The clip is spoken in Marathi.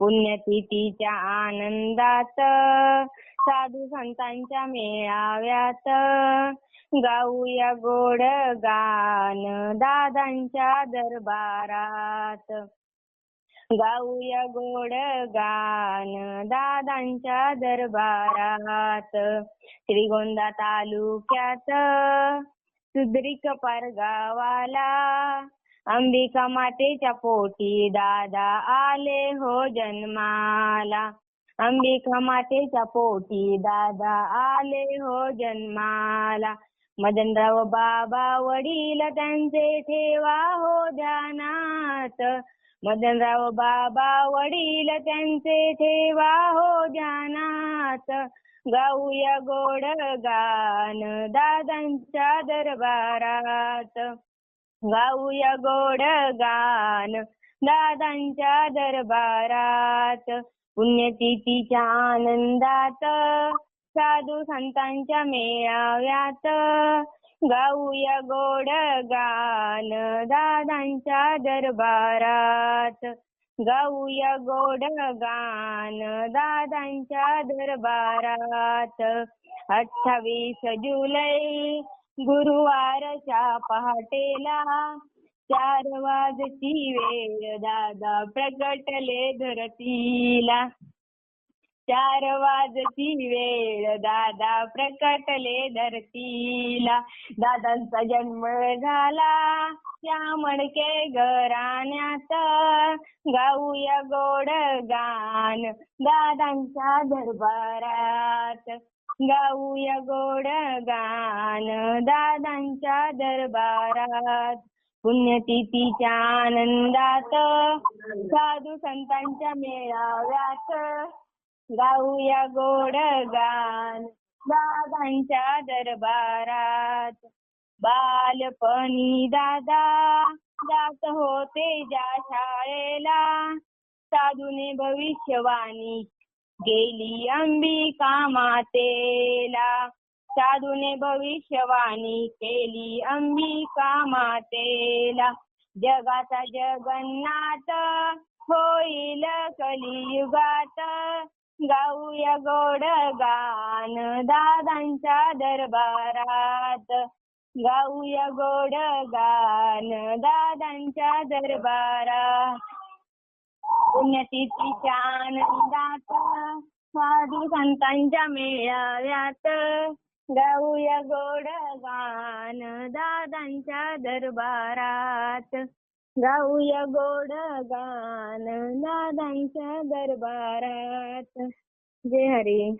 पुण्यतिथीच्या आनंदात साधू संतांच्या मेळाव्यात गाऊया गोड गान दादांच्या दरबारात. गाऊया गोड गान दादांच्या दरबारात. श्रीगोंदा तालुक्यात सुद्रिक पारगावाला अंबिका मातेच्या पोटी दादा आले हो जन्माला. अंबिका मातेच्या पोटी दादा आले हो जन्माला. मदनराव बाबा वडील त्यांचे ठेवा हो ध्यानात. मदनराव बाबा वडील त्यांचे ठेवा हो ध्यानात. गाऊया गोड गान दादांच्या दरबारात. गाऊया गोड गान दादांच्या दरबारात. पुण्यतिथीच्या आनंदात. साधू संतांच्या मेळाव्यात. गाऊया गोड गान दादांच्या दरबारात. गाऊया गोड गान दादांच्या दरबारात. अठ्ठावीस जुलै गुरुवारच्या पहाटेला चार वाजची वेळ दादा प्रगटले धरतीला. चार वाजची वेळ दादा प्रकटले धरतीला. दादांचा जन्म झाला त्या मडके घराण्यात. गाऊया गोड गान दादांच्या दरबारात. गाऊया गोड गान दादांच्या दरबारात. पुण्यतिथीच्या आनंदात साधू संतांच्या मेळाव्यात गाऊया गोड गान दादांच्या दरबारात. बालपणी दादा जात होते ज्या शाळेला. साधूने भविष्यवाणी गेली अंबिका मातेला. साधूने भविष्यवाणी केली अंबिका मातेला. जगाचा जगन्नाथ होईल कलियुगात. गाऊया गोड गान दादांच्या दरबारात. गाऊया गोड गान दादांच्या दरबारात. पुण्यतिथीच्या आनंदात साधू संतांच्या मेळाव्यात गाऊया गोड गान दादांच्या दरबारात। गाऊया गोड गान दादांच्या दरबारात। जय हरी।